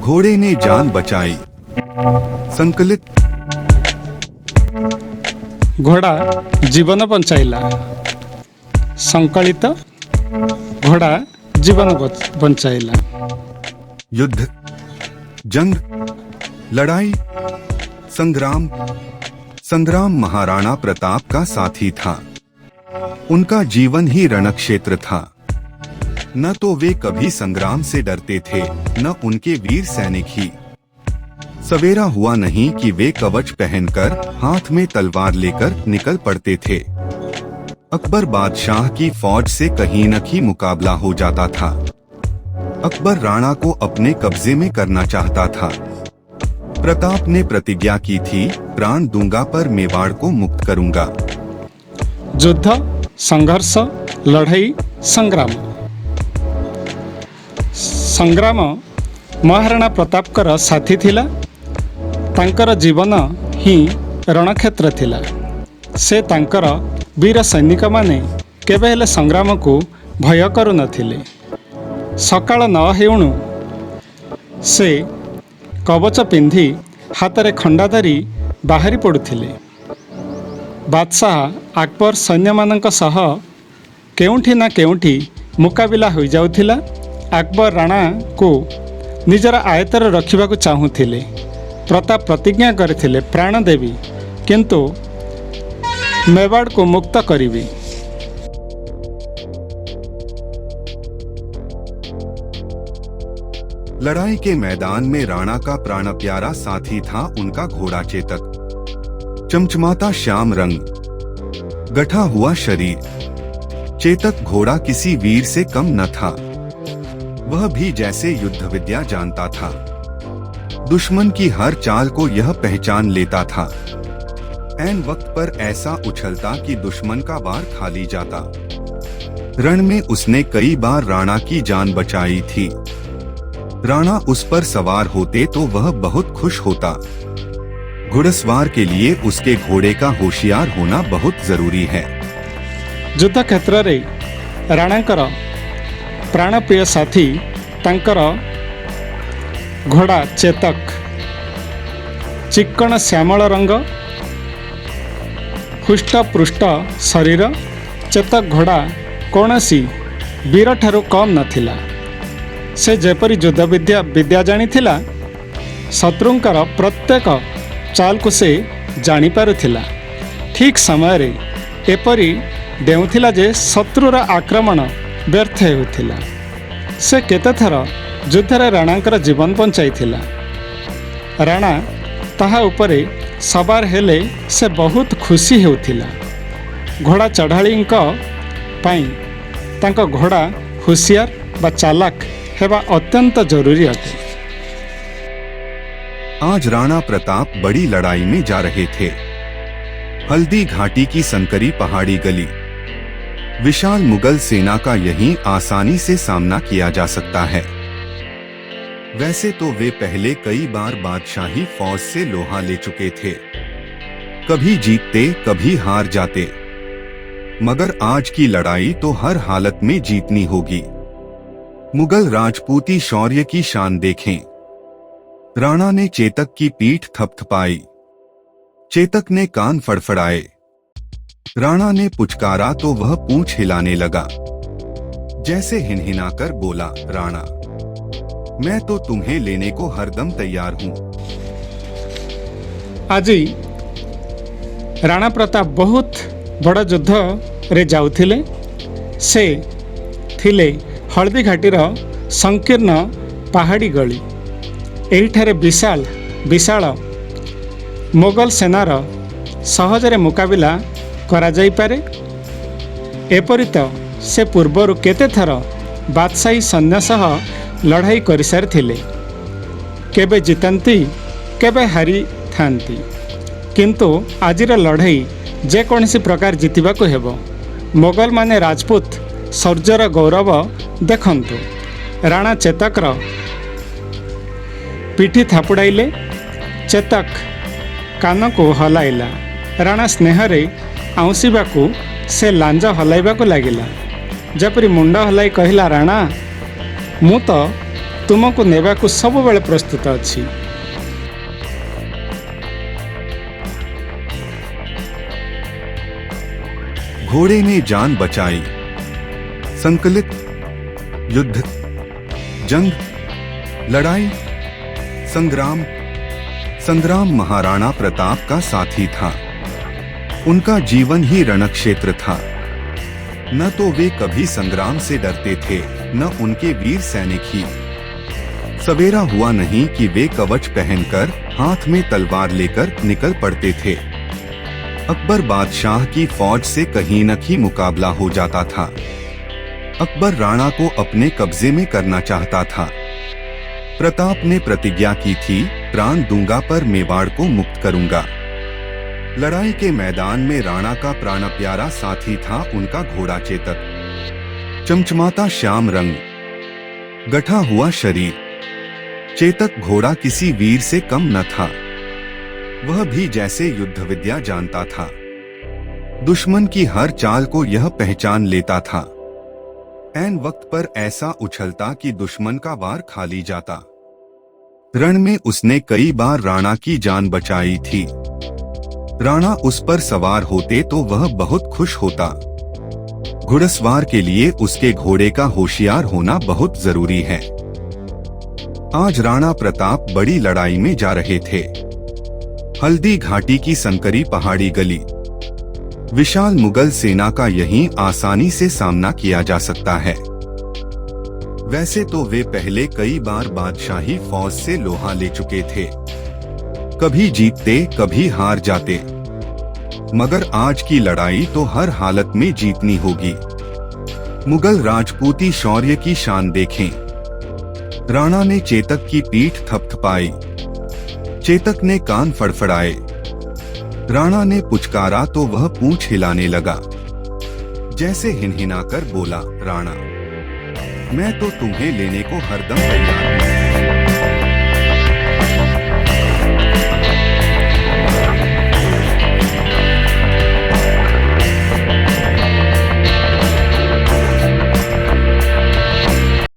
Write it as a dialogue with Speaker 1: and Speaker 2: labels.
Speaker 1: घोड़े ने जान बचाई। संकलित।
Speaker 2: घोडा जीवन बंचायला संकलित। घोडा जीवन बंचायला
Speaker 1: युद्ध। जंग। लड़ाई। संग्राम। संग्राम महाराणा प्रताप का साथी था। उनका जीवन ही रणक्षेत्र था। न तो वे कभी संग्राम से डरते थे, न उनके वीर सैनिक ही। सवेरा हुआ नहीं कि वे कवच पहनकर हाथ में तलवार लेकर निकल पड़ते थे। अकबर बादशाह की फौज से कहीं न कहीं मुकाबला हो जाता था। अकबर राणा को अपने कब्जे में करना चाहता था। प्रताप ने प्रतिज्ञा की थी प्राण दूंगा पर मेवाड़ को मुक्त करूंगा
Speaker 2: ଯୁଦ୍ଧ ସଂଘର୍ଷ ଲଢ଼େଇ ସଂଗ୍ରାମ ସଂଗ୍ରାମ ମହାରାଣା ପ୍ରତାପଙ୍କର ସାଥୀ ଥିଲା ତାଙ୍କର ଜୀବନ ହିଁ ରଣକ୍ଷେତ୍ର ଥିଲା ସେ ତାଙ୍କର ବୀର ସୈନିକମାନେ କେବେ ହେଲେ ସଂଗ୍ରାମକୁ ଭୟ କରୁନଥିଲେ ସକାଳ ନ ହେଉଣୁ ସେ କବଚ ପିନ୍ଧି ହାତରେ ଖଣ୍ଡା ଧରି ବାହାରି ପଡ଼ୁଥିଲେ। ବାଦଶାହ ଆକବର ସୈନ୍ୟମାନଙ୍କ ସହ କେଉଁଠି ନା କେଉଁଠି ମୁକାବିଲା ହୋଇଯାଉଥିଲା। ଆକବର ରାଣାକୁ ନିଜର ଆୟତ୍ତରେ ରଖିବାକୁ ଚାହୁଁଥିଲେ। ପ୍ରତାପ ପ୍ରତିଜ୍ଞା କରିଥିଲେ ପ୍ରାଣ ଦେବି କିନ୍ତୁ ମେବାଡ଼କୁ ମୁକ୍ତ କରିବି।
Speaker 1: लड़ाई के मैदान में राणा का प्राण प्यारा साथी था उनका घोड़ा चेतक। चमचमाता श्याम रंग। गठा हुआ शरीर। चेतक घोड़ा किसी वीर से कम न था। वह भी जैसे युद्ध विद्या जानता था। दुश्मन की हर चाल को यह पहचान लेता था। एन वक्त पर ऐसा उछलता कि दुश्मन का वार खाली जाता। रण में उसने कई बार राणा की जान बचाई थी। राणा उस पर सवार होते तो वह बहुत खुश होता घुड़सवार के लिए उसके घोड़े का होशियार होना बहुत जरूरी है
Speaker 2: ଯୁଦ୍ଧ କ୍ଷେତ୍ରରେ ରାଣାଙ୍କର ପ୍ରାଣପ୍ରିୟ ସାଥୀ ତାଙ୍କର ଘୋଡ଼ା ଚେତକ ଚିକ୍କଣ ଶ୍ୟାମଳ ରଙ୍ଗ ହୃଷ୍ଟପୃଷ୍ଟ ଶରୀର ଚେତକ ଘୋଡ଼ା କୌଣସି ବୀରଠାରୁ କମ୍ ନଥିଲା ସେ ଯେପରି ଯୁଦ୍ଧ ବିଦ୍ୟା ବିଦ୍ୟା ଜାଣିଥିଲା ଶତ୍ରୁଙ୍କର ପ୍ରତ୍ୟେକ ଚାଲକୁ ସେ ଜାଣିପାରୁଥିଲା। ଠିକ୍ ସମୟରେ ଏପରି ଡେଉଁଥିଲା ଯେ ଶତ୍ରୁର ଆକ୍ରମଣ ବ୍ୟର୍ଥ ହେଉଥିଲା। ସେ କେତେଥର ଯୁଦ୍ଧରେ ରାଣାଙ୍କର ଜୀବନ ବଞ୍ଚାଇଥିଲା। ରାଣା ତାହା ଉପରେ ସବାର ହେଲେ ସେ ବହୁତ ଖୁସି ହେଉଥିଲା। ଘୋଡ଼ା ଚଢ଼ାଳୀଙ୍କ ପାଇଁ ତାଙ୍କ ଘୋଡ଼ା ହୁସିଆର ବା ଚାଲାକ हेबा अत्यंत ज़रूरी अटे
Speaker 1: आज राणा प्रताप बड़ी लड़ाई में जा रहे थे। हल्दी घाटी की संकरी पहाड़ी गली। विशाल मुगल सेना का यही आसानी से सामना किया जा सकता है। वैसे तो वे पहले कई बार बादशाही फौज से लोहा ले चुके थे। कभी जीतते, कभी हार जाते। मगर आज की लड़ाई तो हर हालत में जीतनी होगी। मुगल राजपूती शौर्य की शान देखें। राणा ने चेतक की पीठ थपथपाई। चेतक ने कान फड़फड़ाए। राणा ने पुचकारा तो वह पूछ हिलाने लगा। जैसे हिनहिनाकर बोला, राणा, मैं तो तुम्हें लेने को हरदम तैयार हूँ।
Speaker 2: आजी राणा प्रताप बहुत बड़ा युद्ध रे जाउथिले से थिले ଘାଟିର ସଂକୀର୍ଣ୍ଣ ପାହାଡ଼ି ଗଳି। ଏହିଠାରେ ବିଶାଳ ବିଶାଳ ମୋଗଲ ସେନାର ସହଜରେ ମୁକାବିଲା କରାଯାଇପାରେ। ଏପରି ତ ସେ ପୂର୍ବରୁ କେତେଥର ବାଦଶାହୀ ସୈନ୍ୟ ସହ ଲଢ଼ାଇ କରିସାରିଥିଲେ। କେବେ ଜିତନ୍ତି କେବେ ହାରିଥାନ୍ତି। କିନ୍ତୁ ଆଜିର ଲଢ଼େଇ ଯେକୌଣସି ପ୍ରକାର ଜିତିବାକୁ ହେବ। ମୋଗଲମାନେ ରାଜପୁତ ଶୌର୍ଯ୍ୟର ଗୌରବ ଦେଖନ୍ତୁ ରାଣା ଚେତକର ପିଠି ଥାପୁଡ଼ାଇଲେ ଚେତକ କାନକୁ ହଲାଇଲା ରାଣା ସ୍ନେହରେ ଆଉଁସିବାକୁ ସେ ଲାଞ୍ଜ ହଲାଇବାକୁ ଲାଗିଲା ଯେପରି ମୁଣ୍ଡ ହଲାଇ କହିଲା ରାଣା ମୁଁ ତ ତୁମକୁ ନେବାକୁ ସବୁବେଳେ ପ୍ରସ୍ତୁତ ଅଛି
Speaker 1: घोड़े ने जान बचाई संकलित, युद्ध, जंग, लड़ाई, संग्राम संग्राम महाराणा प्रताप का साथी था। उनका जीवन ही रणक्षेत्र था। न तो वे कभी संग्राम से डरते थे, न उनके वीर सैनिक ही। सवेरा हुआ नहीं कि वे कवच पहनकर हाथ में तलवार लेकर निकल पड़ते थे। अकबर बादशाह की फौज से कहीं न कहीं मुकाबला हो जाता था। अकबर राणा को अपने कब्जे में करना चाहता था। प्रताप ने प्रतिज्ञा की थी, प्राण दूँगा पर मेवाड़ को मुक्त करूँगा। लड़ाई के मैदान में राणा का प्राण प्यारा साथी था उनका घोड़ा चेतक। चमचमाता श्याम रंग। गठा हुआ शरीर। चेतक घोड़ा किसी वीर से कम न था। वह भी जैसे युद्ध विद्या जानता था। दुश्मन की हर चाल को यह पहचान लेता था। एन वक्त पर ऐसा उछलता कि दुश्मन का वार खाली जाता। रण में उसने कई बार राणा की जान बचाई थी। राणा उस पर सवार होते तो वह बहुत खुश होता। घुड़सवार के लिए उसके घोड़े का होशियार होना बहुत ज़रूरी है। आज राणा प्रताप बड़ी लड़ाई में जा रहे थे। हल्दी घाटी की संकरी पहाड़ी गली। विशाल मुगल सेना का यहीं आसानी से सामना किया जा सकता है। वैसे तो वे पहले कई बार बादशाही फौज से लोहा ले चुके थे। कभी जीतते, कभी हार जाते। मगर आज की लड़ाई तो हर हालत में जीतनी होगी। मुगल राजपूती शौर्य की शान देखें। राणा ने चेतक की पीठ थपथपाई। चेतक ने कान फड़फड़ाए। राणा ने पुचकारा तो वह पूछ हिलाने लगा। जैसे हिनहिनाकर बोला, राणा, मैं तो तुम्हें लेने को हरदम तैयार हूँ।